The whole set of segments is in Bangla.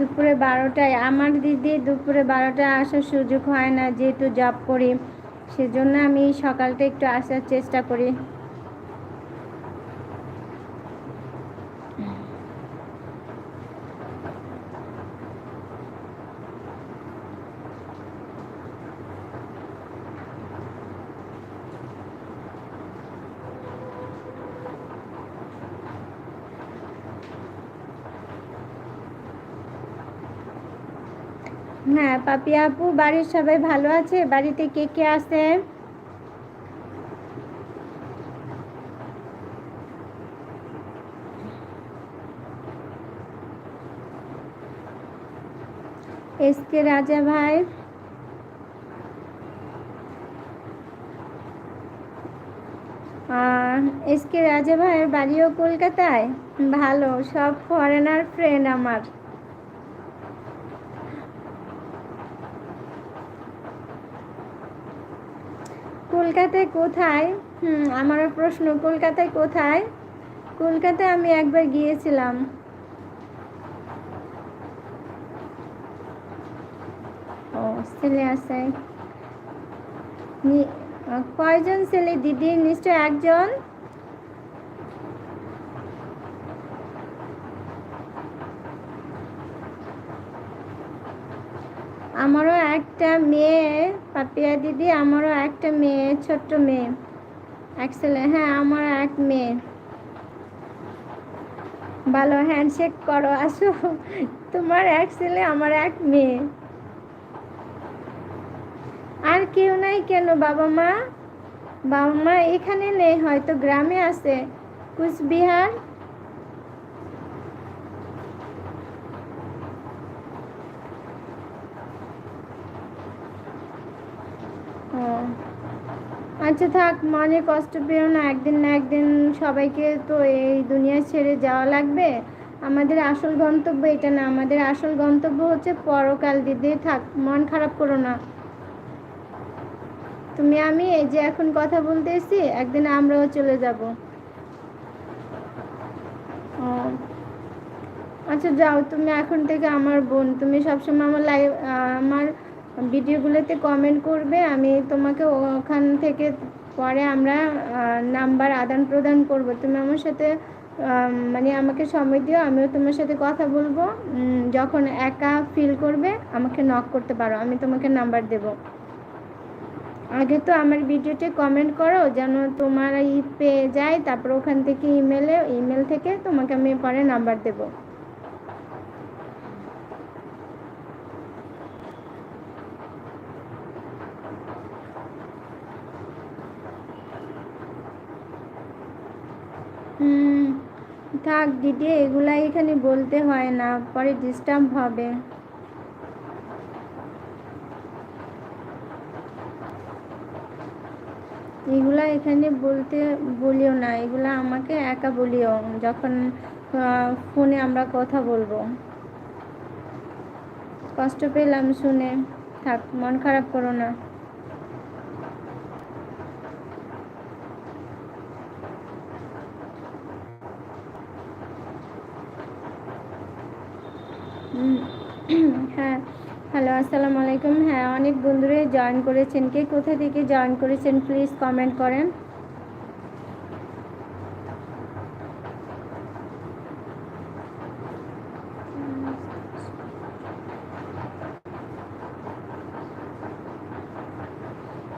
দুপুরে বারোটায়। আমার দিদি দুপুরে বারোটায় আসার সুযোগ হয় না, যেহেতু জব করি, সেজন্য আমি সকালটা একটু আসার চেষ্টা করি। হ্যাঁ পাপি আপু, বাড়ির সবাই ভালো আছে? বাড়িতে কে কে আছে? এস কে রাজা ভাই। এস কে রাজা ভাইয়ের বাড়িও কলকাতায়? ভালো, সব ফরেনার ফ্রেন্ড আমার। কলকাতায় কোথায়? হুম, আমারও প্রশ্ন, কলকাতায় কোথায়? কলকাতায় আমি একবার গিয়েছিলাম। ও ছেলে আছে কয়জন ছেলে দিদি নিশ্চয় একজন? আমারও একটা মেয়ে, পাপিয়া দিদি, আমারও একটা মেয়ে, ছোট্ট মেয়ে। এক ছেলে হ্যাঁ আমার এক মেয়ে। ভালো হ্যান্ডশেক করো, আসো। তোমার এক ছেলে, আমার এক মেয়ে। আর কেউ নাই কেন, বাবা মা? বাবা মা এখানে নেই, হয়তো গ্রামে আছে। কুচবিহার ও আচ্ছা থাক, মনে কষ্ট পেও না, একদিন না একদিন সবাইকে তো এই দুনিয়া ছেড়ে যাওয়া লাগবে। আমাদের আসল গন্তব্য এটা না, আমাদের আসল গন্তব্য হচ্ছে পরকাল দিদি থাক, মন খারাপ করো না। তুমি, আমি এই যে এখন কথা বলতেছি, একদিন আমরাও চলে যাব। আচ্ছা যাও, তুমি এখন থেকে আমার বোন, তুমি সবসময় আমার লাইভ আমার ভিডিওগুলোতে কমেন্ট করবে, আমি তোমাকে ওখান থেকে পরে আমরা নাম্বার আদান প্রদান করব। তুমি আমার সাথে মানে আমাকে সময় দিও, আমিও তোমার সাথে কথা বলব। যখন একা ফিল করবে, আমাকে নক করতে পারো, আমি তোমাকে নাম্বার দেব। আগে তো আমার ভিডিওতে কমেন্ট করো, যেন তোমার ই পেয়ে যায়, তারপর ওখান থেকে ইমেলে ইমেল থেকে তোমাকে আমি পরে নাম্বার দেবো। থাক দিদি এগুলা এখানে বলতে হয় না, পরে ডিস্টার্ব হবে। এগুলা এখানে বলতে বলিও না, এগুলা আমাকে একা বলিও, যখন ফোনে আমরা কথা বলব। কষ্ট পেলাম শুনে, থাক, মন খারাপ করো না। হ্যাঁ হ্যালো, আসসালামু আলাইকুম। হ্যাঁ অনেক বন্ধুরাই জয়েন করেছেন। কে কোথা থেকে জয়েন করেছেন প্লিজ কমেন্ট করেন।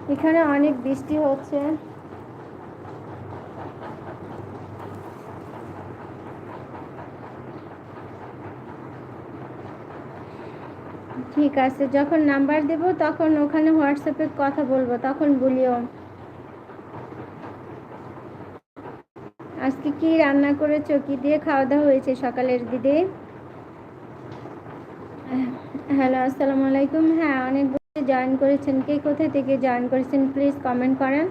এখানে অনেক বৃষ্টি হচ্ছে। ঠিক আছে, যখন নাম্বার দেব তখন ওখানে হোয়াটসঅ্যাপে কথা বলব, তখন বলিও। আজকে কি রান্না করেছ? কি দিয়ে খাওয়া দাওয়া হয়েছে সকালের দিদি হ্যালো, আসসালামু আলাইকুম। হ্যাঁ অনেক জয়েন করেছেন। কে কোথা থেকে জয়েন করেছেন? প্লিজ কমেন্ট করেন।